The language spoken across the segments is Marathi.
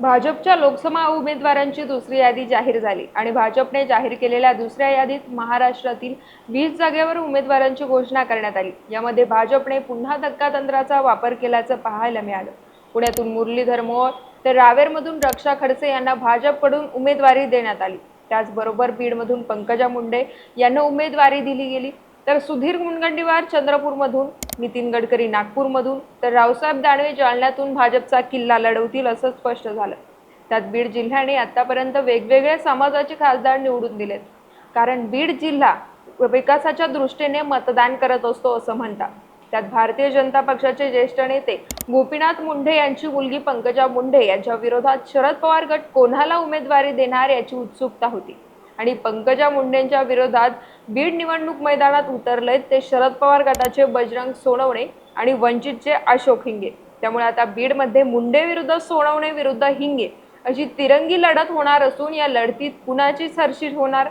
भाजपच्या लोकसभा उमेदवारांची दुसरी यादी जाहीर झाली आणि भाजपने जाहीर केलेल्या दुसऱ्या यादीत महाराष्ट्रातील वीस जागेवर उमेदवारांची घोषणा करण्यात आली. यामध्ये भाजपने पुन्हा धक्कातंत्राचा वापर केल्याचं पाहायला मिळालं. पुण्यातून मुरलीधर मोहोळ तर रावेरमधून रक्षा खडसे यांना भाजपकडून उमेदवारी देण्यात आली. त्याचबरोबर बीडमधून पंकजा मुंडे यांना उमेदवारी दिली गेली. तर सुधीर मुनगंटीवार चंद्रपूरमधून नितीन गडकरी नागपूरमधून. तर रावसाहेब दानवे जालन्यातून भाजपचा किल्ला लढवतील असं स्पष्ट झालं. त्यात बीड जिल्ह्याने आतापर्यंत वेगवेगळ्या समाजाचे खासदार निवडून दिलेत. कारण बीड जिल्हा विकासाच्या दृष्टीने मतदान करत असतो असं म्हणतात. त्यात भारतीय जनता पक्षाचे ज्येष्ठ नेते गोपीनाथ मुंढे यांची मुलगी पंकजा मुंढे यांच्या विरोधात शरद पवार गट कोणाला उमेदवारी देणार याची उत्सुकता होती. आणि पंकजा मुंडेंच्या विरोधात बीड निवडणूक मैदानात उतरले ते शरद पवार गटाचे बजरंग सोनवणे आणि वंचितचे अशोक हिंगे. त्यामुळे आता बीडमध्ये मुंडे विरुद्ध सोनवणे विरुद्ध हिंगे अशी तिरंगी लढत होणार असून या लढतीत कुणाची सरशीट होणार?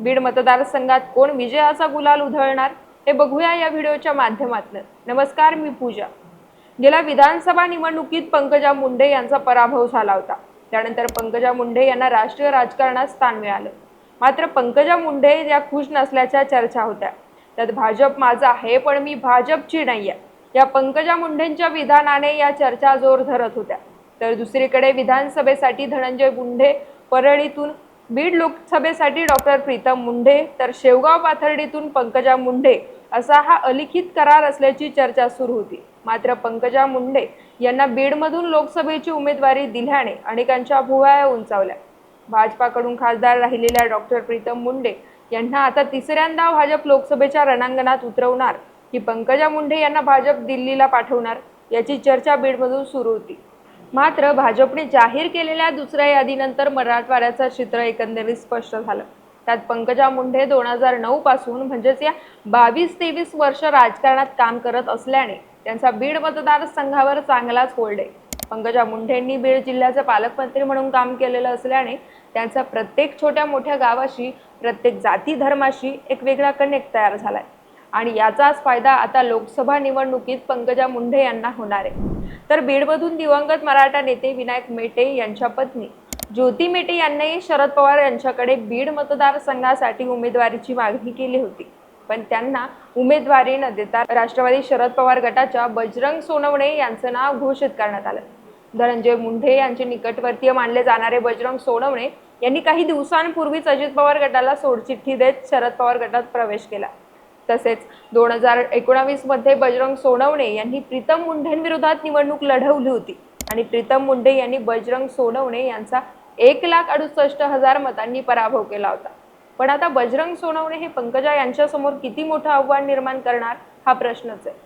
बीड मतदारसंघात कोण विजयाचा गुलाल उधळणार? हे बघूया या व्हिडिओच्या माध्यमातून. नमस्कार मी पूजा. गेल्या विधानसभा निवडणुकीत पंकजा मुंडे यांचा पराभव झाला होता. त्यानंतर पंकजा मुंडे यांना राष्ट्रीय राजकारणात स्थान मिळालं. मात्र पंकजा मुंडे या खुश नसल्याच्या चर्चा होत्या. त्यात भाजप माझा आहे पण मी भाजपची नाही आहे या पंकजा मुंडेंच्या विधानाने या चर्चा जोर धरत होत्या. तर दुसरीकडे विधानसभेसाठी धनंजय मुंडे परळीतून बीड लोकसभेसाठी डॉक्टर प्रीतम मुंडे तर शेवगाव पाथर्डीतून पंकजा मुंढे असा हा अलिखित करार असल्याची चर्चा सुरू होती. मात्र पंकजा मुंडे यांना बीडमधून लोकसभेची उमेदवारी दिल्याने अनेकांच्या भुवया उंचावल्या. भाजपाकडून खासदार राहिलेल्या डॉक्टर प्रीतम मुंडे यांना आता तिसऱ्यांदा भाजप लोकसभेच्या रणांगणात उतरवणार. की पंकजा मुंडे यांना भाजप दिल्लीला पाठवणार याची चर्चा बीडमधून सुरू होती. मात्र भाजपने जाहीर केलेल्या दुसऱ्या यादीनंतर मराठवाड्याचं चित्र एकंदरीत स्पष्ट झालं. त्यात पंकजा मुंडे दोन हजार नऊ पासून म्हणजेच या बावीस तेवीस वर्ष राजकारणात काम करत असल्याने त्यांचा बीड मतदारसंघावर चांगलाच होल्ड आहे. पंकजा मुंढेंनी बीड जिल्ह्याचे पालकमंत्री म्हणून काम केलेलं असल्याने त्यांचा प्रत्येक छोट्या मोठ्या गावाशी प्रत्येक जाती धर्माशी एक वेगळा कनेक्ट तयार झालाय. आणि याचाच फायदा आता लोकसभा निवडणुकीत पंकजा मुंढे यांना होणार आहे. तर बीडमधून दिवंगत मराठा नेते विनायक मेटे यांच्या पत्नी ज्योती मेटे यांनीही शरद पवार यांच्याकडे बीड मतदारसंघासाठी उमेदवारीची मागणी केली होती. पण त्यांना उमेदवारी न देता राष्ट्रवादी शरद पवार गटाच्या बजरंग सोनवणे यांचं नाव घोषित करण्यात आलं. धनंजय मुंढे यांचे निकटवर्तीय मानले जाणारे बजरंग सोनवणे यांनी काही दिवसांपूर्वीच अजित पवार गटाला सोडचिठ्ठी देत शरद पवार गटात प्रवेश केला. तसेच दोन हजार एकोणावीसमध्ये बजरंग सोनवणे यांनी प्रीतम मुंढेंविरोधात निवडणूक लढवली होती. आणि प्रीतम मुंडे यांनी बजरंग सोनवणे यांचा एक लाख अडुसष्ट हजार मतांनी पराभव केला होता. पण आता बजरंग सोनवणे हे पंकजा यांच्यासमोर किती मोठं आव्हान निर्माण करणार हा प्रश्नच आहे.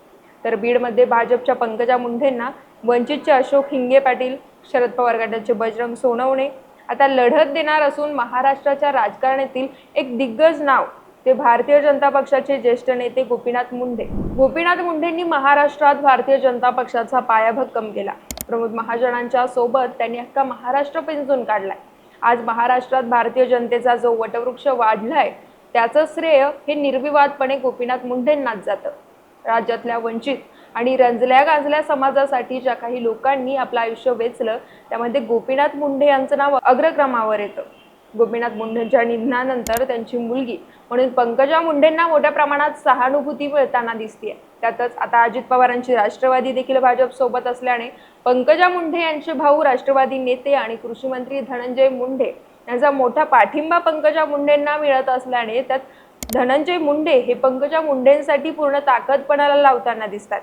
तर बीडमध्ये भाजपच्या पंकजा मुंढेंना वंचितचे अशोक हिंगे पाटील शरद पवार गटाचे बजरंग सोनवणे. आता लढत देणार असून महाराष्ट्राच्या राजकारणातील एक दिग्गज नाव ते भारतीय जनता पक्षाचे ज्येष्ठ नेते गोपीनाथ मुंडे गोपीनाथ मुंडेंनी महाराष्ट्रात भारतीय जनता पक्षाचा पायाभक्कम केला. प्रमोद महाजनांच्या सोबत त्यांनी अख्खा महाराष्ट्र पिंजून काढलाय. आज महाराष्ट्रात भारतीय जनतेचा जो वटवृक्ष वाढलाय त्याचं श्रेय हे निर्विवादपणे गोपीनाथ मुंडेंनाच जातं. राज्यातल्या वंचित आणि रंजल्या गाजल्या समाजासाठी ज्या काही लोकांनी आपलं आयुष्य वेचलं त्यामध्ये गोपीनाथ मुंडे यांचं नाव अग्रक्रमावर येतं. गोपीनाथ मुंडेंच्या निधनानंतर त्यांची मुलगी म्हणून पंकजा मुंडेंना मोठ्या प्रमाणात सहानुभूती मिळताना दिसते त्यातच आता अजित पवारांची राष्ट्रवादी देखील भाजपसोबत असल्याने पंकजा मुंडे यांचे भाऊ राष्ट्रवादी नेते आणि कृषी मंत्री धनंजय मुंडे यांचा मोठा पाठिंबा पंकजा मुंडेंना मिळत असल्याने त्यात धनंजय मुंडे हे पंकजा मुंडेंसाठी पूर्ण ताकदपणाला लावताना दिसतात.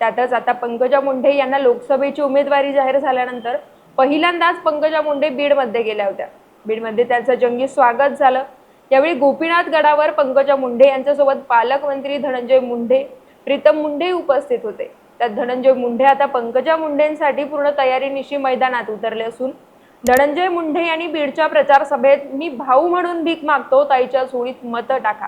त्यातच आता पंकजा मुंडे यांना लोकसभेची उमेदवारी जाहीर झाल्यानंतर पहिल्यांदाच पंकजा मुंडे बीडमध्ये गेल्या होत्या. बीडमध्ये त्यांचं जंगी स्वागत झालं. यावेळी गोपीनाथ गडावर पंकजा मुंडे यांच्यासोबत पालकमंत्री धनंजय मुंडे प्रीतम मुंडे उपस्थित होते. त्यात धनंजय मुंडे आता पंकजा मुंडेंसाठी पूर्ण तयारीनिशी मैदानात उतरले असून धनंजय मुंडे यांनी बीडच्या प्रचार सभेत मी भाऊ म्हणून भीक मागतो ताईच्या सोळीत मतं टाका.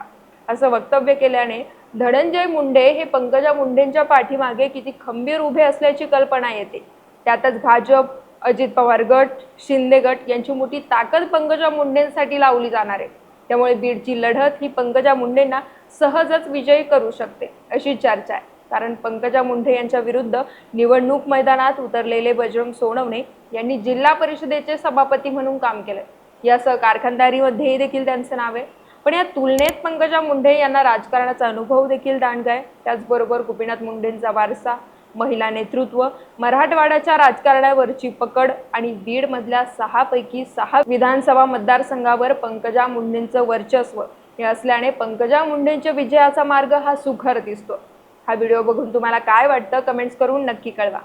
असं वक्तव्य केल्याने धनंजय मुंडे हे पंकजा मुंडेंच्या पाठीमागे किती खंबीर उभे असल्याची कल्पना येते. त्यातच भाजप अजित पवार गट शिंदे गट यांची मोठी ताकद पंकजा मुंडेंसाठी लावली जाणार आहे. त्यामुळे बीडची लढत ही पंकजा मुंडेंना सहजच विजयी करू शकते अशी चर्चा आहे. कारण पंकजा मुंढे यांच्या विरुद्ध निवडणूक मैदानात उतरलेले बजरंग सोनवणे यांनी जिल्हा परिषदेचे सभापती म्हणून काम केलंय. या कारखानदारीमध्ये देखील त्यांचं नाव आहे. पण या तुलनेत पंकजा मुंढे यांना राजकारणाचा अनुभव देखील दांडगा आहे त्याचबरोबर गोपीनाथ मुंढेंचा वारसा महिला नेतृत्व मराठवाड्याच्या राजकारणावरची पकड आणि बीडमधल्या सहापैकी सहा विधानसभा मतदारसंघावर पंकजा मुंडेंचं वर्चस्व हे असल्याने पंकजा मुंडेंच्या विजयाचा मार्ग हा सुखर दिसतो. हा व्हिडिओ बघून तुम्हाला काय वाटतं कमेंट्स करून नक्की कळवा.